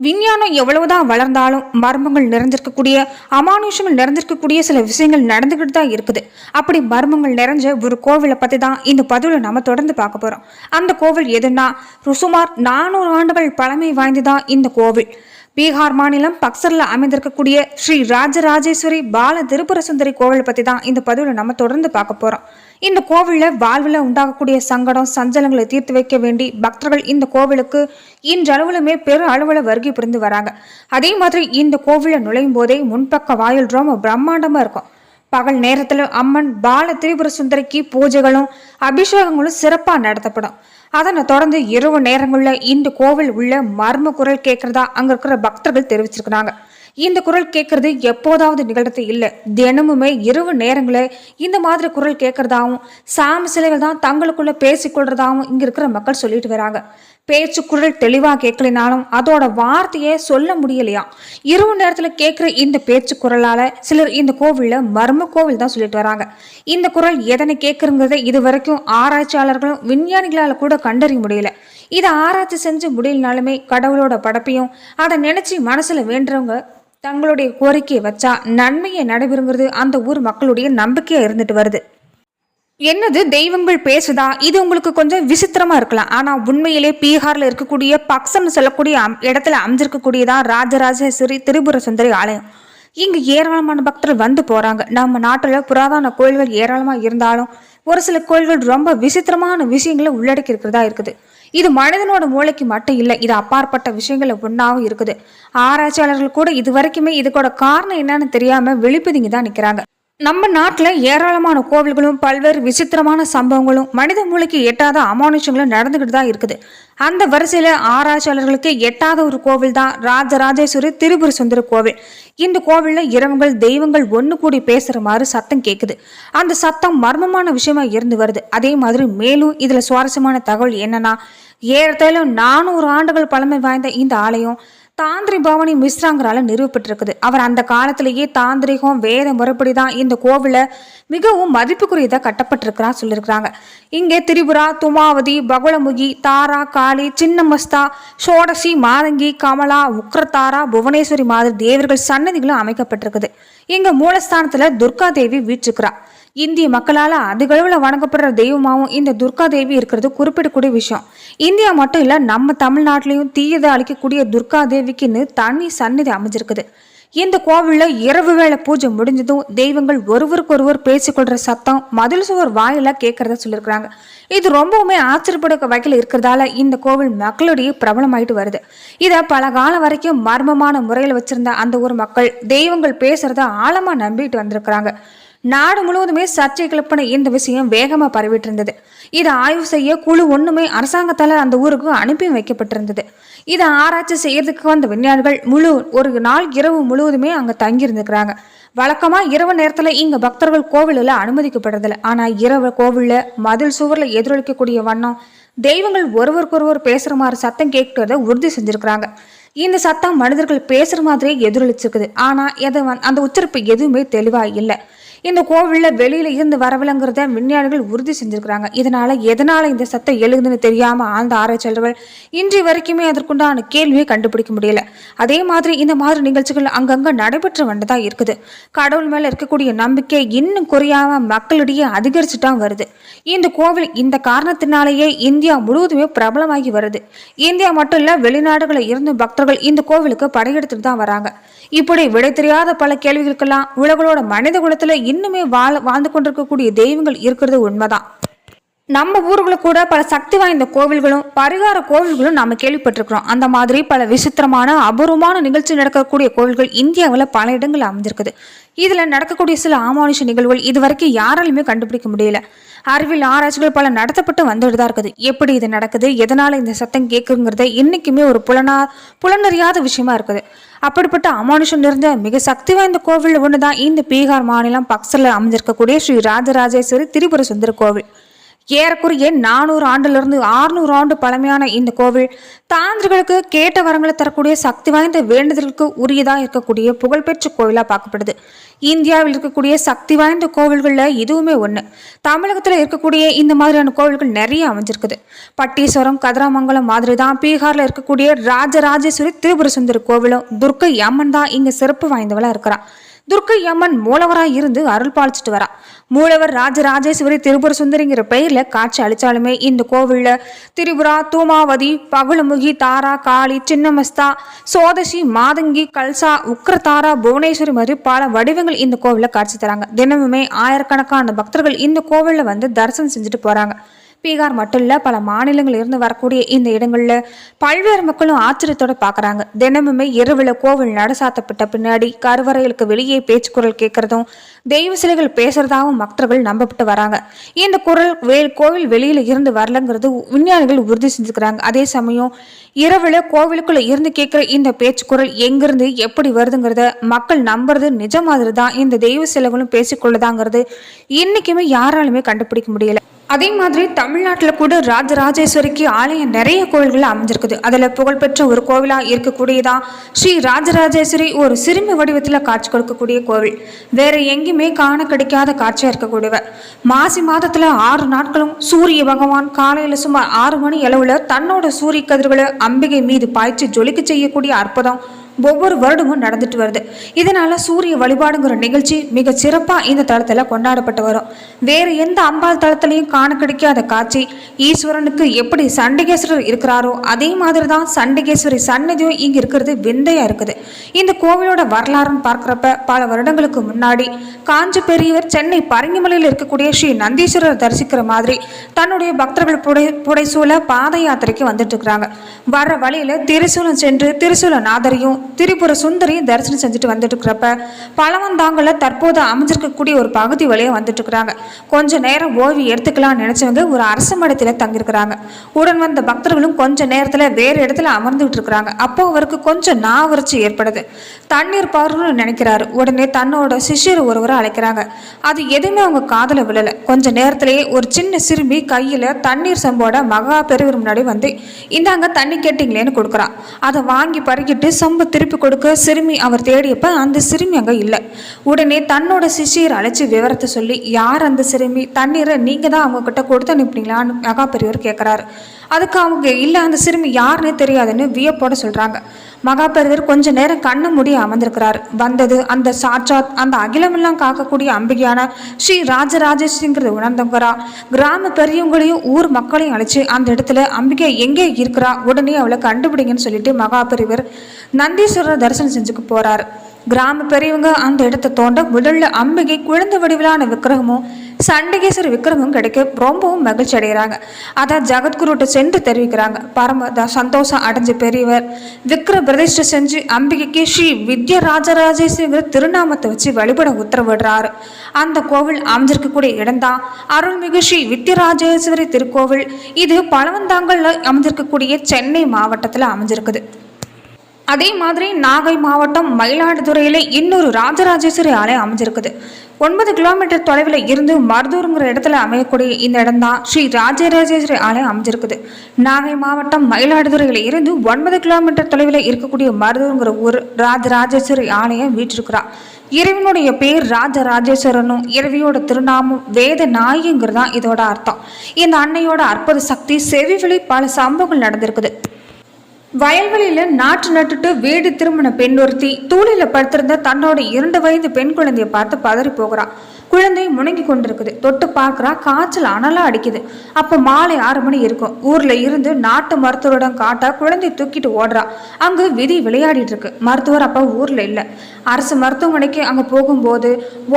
விஞ்ஞானம் எவ்வளவுதான் வளர்ந்தாலும் மர்மங்கள் நிறைஞ்சிருக்கக்கூடிய அமானுஷங்கள் நிறைஞ்சிருக்கக்கூடிய சில விஷயங்கள் நடந்துக்கிட்டு தான் இருக்குது. அப்படி மர்மங்கள் நிறைஞ்ச ஒரு கோவிலை பற்றி தான் இந்த பதிவில் நம்ம தொடர்ந்து பார்க்க போகிறோம் அந்த கோவில் எதுன்னா சுமார் நானூறு ஆண்டுகள் பழமை வாய்ந்ததான் இந்த கோவில்? பீகார் மாநிலம் பக்சர்ல அமைந்திருக்கக்கூடிய ஸ்ரீ ராஜராஜேஸ்வரி பால திருப்புர சுந்தரி கோவில் பற்றி தான் இந்த பதிவில் நம்ம தொடர்ந்து பார்க்க போகிறோம் இந்த கோவிலில் வாழ்வில் உண்டாகக்கூடிய சங்கடம் சஞ்சலங்களை தீர்த்து வைக்க வேண்டி பக்தர்கள் இந்த கோவிலுக்கு இன்றளவுலுமே பெரு அளவில் வருகை புரிந்து வராங்க. அதே மாதிரி இந்த கோவிலில் நுழையும் போதே முன்பக்க வாயில் ரொம்ப பிரம்மாண்டமாக இருக்கும். பகல் நேரத்தில் அம்மன் பால திரிபுர சுந்தரிக்கு பூஜைகளும் அபிஷேகங்களும் சிறப்பாக நடத்தப்படும். அதனை தொடர்ந்து இரவு நேரங்களில் இந்த கோவில் உள்ள மர்ம குரல் கேட்கறதா அங்கே இருக்கிற பக்தர்கள் தெரிவிச்சிருக்கிறாங்க. இந்த குரல் கேட்கறது எப்போதாவது நிகழ்றது இல்லை. தினமுமே இரவு நேரங்களில் இந்த மாதிரி குரல் கேட்கறதாவும் சாமி சிலைகள் தான் தங்களுக்குள்ள பேசிக்கொள்றதாவும் இங்க இருக்கிற மக்கள் சொல்லிட்டு வராங்க. பேச்சு குரல் தெளிவாக கேட்கலினாலும் அதோட வார்த்தையே சொல்ல முடியலையா? இரவு நேரத்தில் கேட்குற இந்த பேச்சு குரலால் சிலர் இந்த கோவிலில் மர்ம கோவில் தான் சொல்லிட்டு வராங்க. இந்த குரல் எதனை கேட்குறங்கிறத இது வரைக்கும் ஆராய்ச்சியாளர்களும் விஞ்ஞானிகளால் கூட கண்டறிய முடியல. இதை ஆராய்ச்சி செஞ்சு முடியலனாலுமே கடவுளோட படப்பையும் அதை நினச்சி மனசில் வேண்டுறவங்க தங்களுடைய கோரிக்கையை வச்சா நன்மையை நடைபெறுங்கிறது அந்த ஊர் மக்களுடைய நம்பிக்கையாக இருந்துட்டு வருது. என்னது தெய்வங்கள் பேசுதா? இது உங்களுக்கு கொஞ்சம் விசித்திரமா இருக்கலாம். ஆனா உண்மையிலே பீகார்ல இருக்கக்கூடிய பக்சம்னு சொல்லக்கூடிய அம்- இடத்துல அமைஞ்சிருக்கக்கூடியதான் ராஜராஜேஸ்வரி திரிபுர சுந்தரி ஆலயம். இங்கு ஏராளமான பக்தர்கள் வந்து போறாங்க. நம்ம நாட்டுல புராதன கோயில்கள் ஏராளமா இருந்தாலும் ஒரு சில கோயில்கள் ரொம்ப விசித்திரமான விஷயங்களை உள்ளடக்கி இருக்கிறதா இருக்குது. இது மனிதனோட மூளைக்கு மட்டும் இல்லை இது அப்பாற்பட்ட விஷயங்களை ஒன்றாவும் இருக்குது. ஆராய்ச்சியாளர்கள் கூட இது வரைக்குமே இதுக்கோட காரணம் என்னன்னு தெரியாம வெளிப்பதுங்கி தான் நிற்கிறாங்க நம்ம நாட்டில் ஏராளமான கோவில்களும் பல்வேறு விசித்திரமான சம்பவங்களும் மனித மூளைக்கு எட்டாத அமானுஷங்களும் நடந்துக்கிட்டு தான் இருக்குது. அந்த வரிசையில் ஆராய்ச்சியாளர்களுக்கு எட்டாத ஒரு கோவில் தான் ராஜராஜேஸ்வரி திரிபுர சுந்தர கோவில். இந்த கோவிலில் இரவுகள் தெய்வங்கள் ஒன்று கூடி பேசுகிற மாதிரி சத்தம் கேட்குது அந்த சத்தம் மர்மமான விஷயமா இருந்து வருது. அதே மாதிரி மேலும் இதில் சுவாரஸ்யமான தகவல் என்னன்னா ஏறத்தாலும் நானூறு ஆண்டுகள் பழமை வாய்ந்த இந்த ஆலயம் தாந்திரி பவனி மிஸ்ராங்கிறால நிறுவப்பட்டிருக்குது. அவர் அந்த காலத்திலேயே தாந்திரிகம் வேத முறைப்படி தான் இந்த கோவிலை மிகவும் மதிப்புக்குரியதாக கட்டப்பட்டிருக்கிறா சொல்லியிருக்கிறாங்க. இங்கே திரிபுரா துமாவதி பகுளமுகி தாரா காளி சின்னமஸ்தா சோடசி மாதங்கி கமலா உக்ரதாரா புவனேஸ்வரி மாதிரி தேவர்கள் சன்னதிகளும் அமைக்கப்பட்டிருக்குது. இங்கே மூலஸ்தானத்தில் துர்கா தேவி வீற்றிருக்கிறா. இந்திய மக்களால் அதிகளவில் வணங்கப்படுற தெய்வமாகவும் இந்த துர்கா தேவி இருக்கிறது குறிப்பிடக்கூடிய விஷயம். இந்தியா மட்டும் இல்லை நம்ம தமிழ்நாட்டிலையும் தீயதை அழிக்கக்கூடிய துர்கா தேவிக்குன்னு தனி சந்நிதி அமைஞ்சிருக்குது. இந்த கோவிலில் இரவு வேளை பூஜை முடிஞ்சதும் தெய்வங்கள் ஒருவருக்கொருவர் பேசிக்கொள்கிற சத்தம் மதில் சுவர் வாயில கேட்கறத சொல்லியிருக்கிறாங்க இது ரொம்பவுமே ஆச்சரியப்பட வகையில் இருக்கிறதால இந்த கோவில் மக்களிடையே பிரபலமாயிட்டு வருது. இதை பல காலம் வரைக்கும் மர்மமான முறையில் வச்சிருந்த அந்த ஊர் மக்கள் தெய்வங்கள் பேசுறத ஆழமாக நம்பிட்டு வந்திருக்கிறாங்க. நாடு முழுவதுமே சர்ச்சை கிளப்பின இந்த விஷயம் வேகமாக பரவிட்டு இருந்தது இதை ஆய்வு செய்ய குழு ஒன்றுமே அரசாங்கத்தால் அந்த ஊருக்கு அனுப்பி வைக்கப்பட்டிருந்தது. இதை ஆராய்ச்சி செய்யறதுக்கு வந்த விஞ்ஞானிகள் முழு ஒரு நாள் இரவு முழுவதுமே அங்கே தங்கி இருந்துக்கிறாங்க இரவு நேரத்தில் இங்கே பக்தர்கள் கோவிலில் அனுமதிக்கப்படுறதில்ல. ஆனால் இரவு கோவிலில் மதில் சுவரில் எதிரொலிக்கக்கூடிய வண்ணம் தெய்வங்கள் ஒருவருக்கொருவர் பேசுகிற மாதிரி சத்தம் கேட்கிறத உறுதி செஞ்சுருக்கிறாங்க. இந்த சத்தம் மனிதர்கள் பேசுகிற மாதிரியே எதிரொலிச்சிருக்குது. ஆனால் எதை அந்த உச்சரிப்பு எதுவுமே தெளிவாக இல்லை. இந்த கோவிலில் வெளியில இருந்து வரவில்லைங்கிறத விஞ்ஞானிகள் உறுதி செஞ்சிருக்கிறாங்க. இதனால எதனால இந்த சத்தம் எழுதுன்னு தெரியாம ஆழ்ந்த ஆராய்ச்சியாளர்கள் இன்றைய வரைக்குமே அதற்குண்டான கேள்வியை கண்டுபிடிக்க முடியல. அதே மாதிரி இந்த மாதிரி நிகழ்ச்சிகள் அங்கங்க நடைபெற்று வந்துதான் இருக்குது. கடவுள் மேல இருக்கக்கூடிய நம்பிக்கை இன்னும் குறையாம மக்களிடையே அதிகரிச்சுட்டா வருது. இந்த கோவில் இந்த காரணத்தினாலேயே இந்தியா முழுவதுமே பிரபலமாகி வருது. இந்தியா மட்டும் இல்ல வெளிநாடுகளில் இருந்து பக்தர்கள் இந்த கோவிலுக்கு படையெடுத்துட்டு தான் வராங்க. இப்படி விடை தெரியாத பல கேள்விகளுக்கெல்லாம் உலகளோட மனித குலத்துல இன்னுமே வாழ் வாழ்ந்து கொண்டிருக்கக்கூடிய தெய்வங்கள் இருக்கிறது உண்மைதான். நம்ம ஊர்ல கூட பல சக்தி வாய்ந்த கோவில்களும் பரிகார கோவில்களும் நாம கேள்விப்பட்டிருக்கிறோம். அந்த மாதிரி பல விசித்திரமான அபூர்வமான நிகழ்ச்சி நடக்கக்கூடிய கோவில்கள் இந்தியாவில் பல இடங்கள் அமைஞ்சிருக்குது. இதுல நடக்கக்கூடிய சில ஆமானுஷ நிகழ்வுகள் இது வரைக்கும் யாராலுமே கண்டுபிடிக்க முடியல. அறிவியல் ஆராய்ச்சிகள் பல நடத்தப்பட்டு வந்துட்டு தான் இருக்குது. எப்படி இது நடக்குது? எதனால் இந்த சத்தம் கேட்குங்கிறத என்றைக்குமே ஒரு புலனா புலனறியாத விஷயமா இருக்குது. அப்படிப்பட்ட அமானுஷம் நிறைந்த மிக சக்தி வாய்ந்த கோவில் ஒன்று தான் இந்த பீகார் மாநிலம் பக்சரில் அமைஞ்சிருக்கக்கூடிய ஸ்ரீ ராஜராஜேஸ்வரி திரிபுர சுந்தர கோவில். ஏறக்குறைய நானூறு ஆண்டிலிருந்து ஆறுநூறு ஆண்டு பழமையான இந்த கோவில் தாந்திரிகளுக்கு கேட்ட வரங்களை தரக்கூடிய சக்தி வாய்ந்த வேண்டுதலுக்கு உரியதாக இருக்கக்கூடிய புகழ்பெற்ற கோவிலாக பார்க்கப்படுது. இந்தியாவில் இருக்கக்கூடிய சக்தி வாய்ந்த கோவில்களில் இதுவுமே ஒன்று தமிழகத்தில் இருக்கக்கூடிய இந்த மாதிரியான கோவில்கள் நிறைய அமைஞ்சிருக்குது. பட்டீஸ்வரம் கதிராமங்கலம் மாதிரி தான் பீகாரில் இருக்கக்கூடிய ராஜராஜேஸ்வரி திரிபுர சுந்தரி கோவிலும் துர்க்கை அம்மன் தான் இங்கே சிறப்பு வாய்ந்தவளாக இருக்கிறான். துர்க்கை அம்மன் மூலவராக இருந்து அருள் பாலிச்சிட்டு வரா. மூலவர் ராஜராஜேஸ்வரி திரிபுர சுந்தரிங்கிற பெயரில் காட்சி அளித்தாலுமே இந்த கோவிலில் திரிபுரா தூமாவதி பகுளமுகி தாரா காளி சின்னமஸ்தா சோதசி மாதங்கி கல்சா உக்ரதாரா புவனேஸ்வரி மாதிரி பல வடிவங்கள் இந்த கோவிலில் காட்சி தராங்க. தினமுமே ஆயிரக்கணக்கான பக்தர்கள் இந்த கோவிலில் வந்து தரிசனம் செஞ்சுட்டு போகிறாங்க பீகார் மட்டும் இல்லை பல மாநிலங்கள் இருந்து வரக்கூடிய இந்த இடங்களில் பல்வேறு மக்களும் ஆச்சரியத்தோட பார்க்குறாங்க தினமுமே இரவில் கோவில் நடசாத்தப்பட்ட பின்னாடி கருவறைகளுக்கு வெளியே பேச்சு குரல் கேட்குறதும் தெய்வ சிலைகள் பேசுறதாகவும் பக்தர்கள் நம்பப்பட்டு வராங்க. இந்த குரல் வேல் கோவில் வெளியில் இருந்து வரலங்கிறது விஞ்ஞானிகள் உறுதி செஞ்சுக்கிறாங்க. அதே சமயம் இரவில் கோவிலுக்குள்ளே இருந்து கேட்குற இந்த பேச்சு குரல் எங்கிருந்து எப்படி வருதுங்கிறத மக்கள் நம்புறது நிஜ மாதிரி தான் இந்த தெய்வ சிலைகளும் பேசிக்கொள்ளுதாங்கிறது இன்றைக்குமே யாராலுமே கண்டுபிடிக்க முடியலை. அதே மாதிரி தமிழ்நாட்டில் கூட ராஜராஜேஸ்வரிக்கு ஆலயம் நிறைய கோவில்கள் அமைஞ்சிருக்குது. அதில் புகழ்பெற்ற ஒரு கோவிலாக இருக்கக்கூடியதா ஸ்ரீ ராஜராஜேஸ்வரி ஒரு சிறுமி வடிவத்தில் காட்சி கொடுக்கக்கூடிய கோவில். வேறு எங்கேயுமே காண கிடைக்காத காட்சியாக இருக்கக்கூடியவ. மாசி மாதத்தில் ஆறு நாட்களும் சூரிய பகவான் காலையில் சுமார் ஆறு மணி அளவில் தன்னோட சூரிய கதிர்களை அம்பிகை மீது பாய்ச்சி ஜொலிக்க செய்யக்கூடிய அற்புதம். ஒவ்வொரு வருடமும் நடந்துட்டு வருது. இதனால சூரிய வழிபாடுங்கிற நிகழ்ச்சி மிக சிறப்பாக இந்த தளத்தில் கொண்டாடப்பட்டு வரும். வேறு எந்த அம்பாள் தளத்திலையும் காண கிடைக்காத காட்சி ஈஸ்வரனுக்கு எப்படி சண்டிகேஸ்வரர் இருக்கிறாரோ அதே மாதிரி தான் சண்டிகேஸ்வரி சன்னதியும் இங்க இருக்கிறது விந்தையா இருக்குது. இந்த கோவிலோட வரலாறுன்னு பார்க்குறப்ப பல வருடங்களுக்கு முன்னாடி காஞ்சி பெரியவர் சென்னை பரங்கிமலையில் இருக்கக்கூடிய ஸ்ரீ நந்தீஸ்வரர் தரிசிக்கிற மாதிரி தன்னுடைய பக்தர்கள் புடை புடைசூழ பாத யாத்திரைக்கு வந்துட்டு இருக்கிறாங்க. வர்ற வழியில திருசூலம் சென்று திருசூலநாதரையும் திரிபுர சுந்தரியும் தரிசனம் செஞ்சுட்டு வந்துட்டு இருக்கிறப்ப பழவந்தாங்கல தற்போது அமைஞ்சிருக்கக்கூடிய ஒரு பகுதி வழியாக வந்துட்டு இருக்கிறாங்க கொஞ்ச நேரம் ஓய்வு எடுத்துக்கலாம்னு நினைச்சவங்க ஒரு அரச மடத்தில் தங்கியிருக்கிறாங்க. உடன் வந்த பக்தர்களும் கொஞ்ச நேரத்தில் வேறு இடத்துல அமர்ந்துகிட்டு இருக்கிறாங்க. அப்போ அவருக்கு கொஞ்சம் நாவறட்சி ஏற்படுது. தண்ணீர் பாருன்னு நினைக்கிறாரு. உடனே தன்னோட சிஷியர் ஒருவரை அழைக்கிறாங்க. அது எதுவுமே அவங்க காதில் விழலை. கொஞ்ச நேரத்திலேயே ஒரு சின்ன சிறுமி கையில் தண்ணீர் சம்போட மகா பெருவர் முன்னாடி வந்து இந்தாங்க தண்ணி கேட்டிங்களேன்னு கொடுக்குறான் அதை வாங்கி பருகிட்டு சம்பு திருப்பி கொடுக்க சிறுமி அவர் தேடியப்ப அந்த சிறுமி அங்கே இல்லை. உடனே தன்னோட சிஷியர் அழைச்சி விவரத்தை சொல்லி யார் அந்த சிறுமி? தண்ணீரை நீங்கள் தான் அவங்க கிட்ட கொடுத்து அனுப்புனீங்களான்னு மகா பெரியவர் கேட்குறாரு அதுக்கு அவங்க இல்லை அந்த சிறுமி யாருன்னே தெரியாதுன்னு வியப்போட சொல்கிறாங்க மகாபரிதர் கொஞ்ச நேரம் கண்ணு மூடி அமர்ந்திருக்கிறார். வந்தது அந்த சாட்சாத் அந்த அகிலமெல்லாம் காக்கக்கூடிய அம்பிகையான ஸ்ரீ ராஜராஜேஸ்வரிங்கிறது உணர்ந்தவங்கரா கிராம பெரியவங்களையும் ஊர் மக்களையும் அழைச்சி அந்த இடத்துல அம்பிகை எங்கே இருக்கிறா? உடனே அவளை கண்டுபிடிங்கன்னு சொல்லிட்டு மகாபரிவர் நந்தீஸ்வரர் தரிசனம் செஞ்சுக்கு போறார். கிராம பெரியவங்க அந்த இடத்தை தோண்ட முதல்ல அம்பிகை குழந்தை வடிவிலான விக்கிரகமும் சண்டிகேஸ்வர விக்ரமும் கிடைக்க ரொம்பவும் மகிழ்ச்சி அடைகிறாங்க. அதான் ஜெகத்குருட்ட சென்று தெரிவிக்கிறாங்க. பரம சந்தோஷம் அடைஞ்ச பெரியவர். விக்ர பிரதிஷ்டை செஞ்சு அம்பிகைக்கு ஸ்ரீ வித்ய ராஜராஜேஸ்வரிங்கிற திருநாமத்தை வச்சு வழிபட உத்தரவிடுறாரு. அந்த கோவில் அமைஞ்சிருக்கக்கூடிய இடம்தான் அருள்மிகு ஸ்ரீ வித்யராஜேஸ்வரி திருக்கோவில். இது பழவந்தாங்கல்ல அமைஞ்சிருக்கக்கூடிய சென்னை மாவட்டத்தில் அமைஞ்சிருக்குது. அதே மாதிரி நாகை மாவட்டம் மயிலாடுதுறையில் இன்னொரு ராஜராஜேஸ்வரி ஆலயம் அமைஞ்சிருக்குது. ஒன்பது கிலோமீட்டர் தொலைவில் இருந்து மருதூருங்கிற இடத்துல அமையக்கூடிய இந்த இடம் தான் ஸ்ரீ ராஜராஜேஸ்வரி ஆலயம் அமைஞ்சிருக்குது. நாகை மாவட்டம் மயிலாடுதுறையில் இருந்து ஒன்பது கிலோமீட்டர் தொலைவில் இருக்கக்கூடிய மருதூருங்கிற ஊர் ராஜராஜேஸ்வரி ஆலயம் வீற்றிருக்கிறா இறைவனுடைய பேர் ராஜராஜேஸ்வரனும் இறைவியோட திருநாமம் வேத நாயங்கிறதான் இதோட அர்த்தம். இந்த அன்னையோட அற்புத சக்தி செவிவழி பல சம்பவங்கள் நடந்திருக்குது. வயல்வெளியில நாற்று நட்டுட்டு வீடு திரும்பின பெண் ஒருத்தி தூளில படுத்திருந்த தன்னோட இரண்டு வயது பெண் குழந்தைய பார்த்து பதறி போகிறான் குழந்தை முணங்கி கொண்டிருக்குது. தொட்டு பார்க்குறா காய்ச்சல் அனலாக அடிக்குது. அப்போ மாலை ஆறு மணி இருக்கும். ஊரில் இருந்து நாட்டு மருத்துவரிடம் காட்டா குழந்தை தூக்கிட்டு ஓடுறா. அங்கு விதி விளையாடிட்டு இருக்கு. மருத்துவர் அப்போ ஊரில் இல்லை. அரசு மருத்துவமனைக்கு அங்கே போகும்போது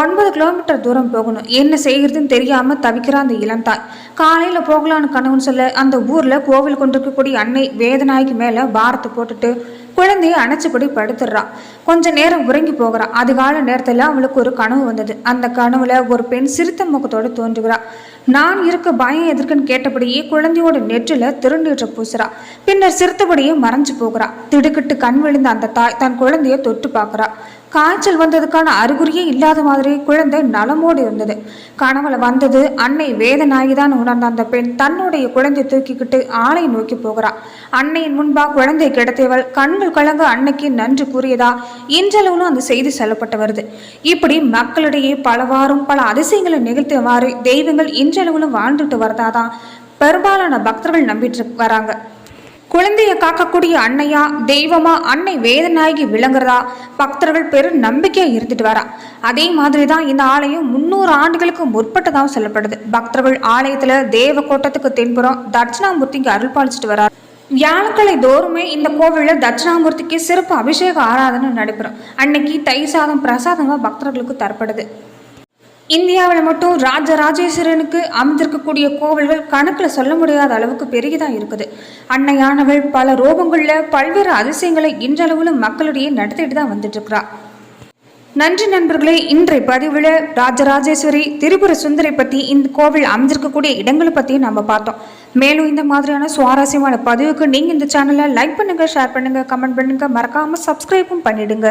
ஒன்பது கிலோமீட்டர் தூரம் போகணும். என்ன செய்கிறதுன்னு தெரியாமல் தவிக்கிறா அந்த இளந்தாய் காலையில் போகலான்னு கனவுன்னு சொல்ல அந்த ஊரில் கோவில் கொண்டிருக்கக்கூடிய அன்னை வேதநாய்க்கு மேலே பாரத்தை போட்டுட்டு குழந்தையை அணைச்சபடி படுத்துடுறா. கொஞ்ச நேரம் உறங்கி போகிறா. அதிகால நேரத்தில் அவளுக்கு ஒரு கனவு வந்தது. அந்த கனவுல ஒரு பெண் சிரித்த முகத்தோடு தோன்றுகிறா. நான் இருக்க பயம் எதற்குன்னு கேட்டபடியே குழந்தையோட நெற்றில திருநீற்ற பூசுறா. பின்னர் சிரித்தபடியே மறைஞ்சு போகிறா. திடுக்கிட்டு கண் விழுந்த அந்த தாய் தன் குழந்தைய தொட்டு பார்க்குறா. காய்ச்சல் வந்ததுக்கான அறிகுறியே இல்லாத மாதிரி குழந்தை நலமோடு இருந்தது. கனவுல வந்தது அன்னை வேதனாகிதான் உணர்ந்த அந்த பெண் தன்னுடைய குழந்தை தூக்கிக்கிட்டு ஆலையை நோக்கி போகிறா. அன்னையின் முன்பா குழந்தை கிடைத்தவள் கண்கள் கலங்க அன்னைக்கு நன்றி கூறியதா இன்றளவிலும் அந்த செய்தி சொல்லப்பட்டு வருது. இப்படி மக்களிடையே பலவாறும் பல அதிசயங்களை நிகழ்த்தியவாறு தெய்வங்கள் இன்றளவிலும் வாழ்ந்துட்டு வரதாதான் பெரும்பாலான பக்தர்கள் நம்பிட்டு வராங்க. குழந்தையை காக்கக்கூடிய அன்னையா தெய்வமா அன்னை வேதநாயகி விளங்குறதா பக்தர்கள் பெரும் நம்பிக்கையா இருந்துட்டு வரா. அதே மாதிரி தான் இந்த ஆலயம் முன்னூறு ஆண்டுகளுக்கு முற்பட்டதாகவும் சொல்லப்படுது. பக்தர்கள் ஆலயத்துல தேவ கோட்டத்துக்கு தென்புறம் தட்சிணாமூர்த்திக்கு அருள் பாலிச்சிட்டு வரார். வியாழக்கிழமை தோறுமே இந்த கோவிலில் தட்சிணாமூர்த்திக்கு சிறப்பு அபிஷேக ஆராதனை நடைபெறும். அன்னைக்கு தயிர் சாதம் பிரசாதமா பக்தர்களுக்கு தரப்படுது. இந்தியாவில் மட்டும் ராஜராஜேஸ்வரனுக்கு அமைந்திருக்கக்கூடிய கோவில்கள் கணக்கில் சொல்ல முடியாத அளவுக்கு பெருகிதான் இருக்குது. அன்னையானவள் பல ரூபங்களில் பல்வேறு அதிசயங்களை இன்றளவிலும் மக்களிடையே நடத்திட்டு தான் வந்துட்டு இருக்கிறா நன்றி நண்பர்களே இன்றைய பதிவில் ராஜராஜேஸ்வரி திரிபுர சுந்தரை பற்றி இந்த கோவில் அமைஞ்சிருக்கக்கூடிய இடங்களை பற்றியும் நம்ம பார்த்தோம். மேலும் இந்த மாதிரியான சுவாரஸ்யமான பதிவுக்கு நீங்கள் இந்த சேனலை லைக் பண்ணுங்கள் ஷேர் பண்ணுங்கள் கமெண்ட் பண்ணுங்கள் மறக்காமல் சப்ஸ்கிரைபும் பண்ணிடுங்க.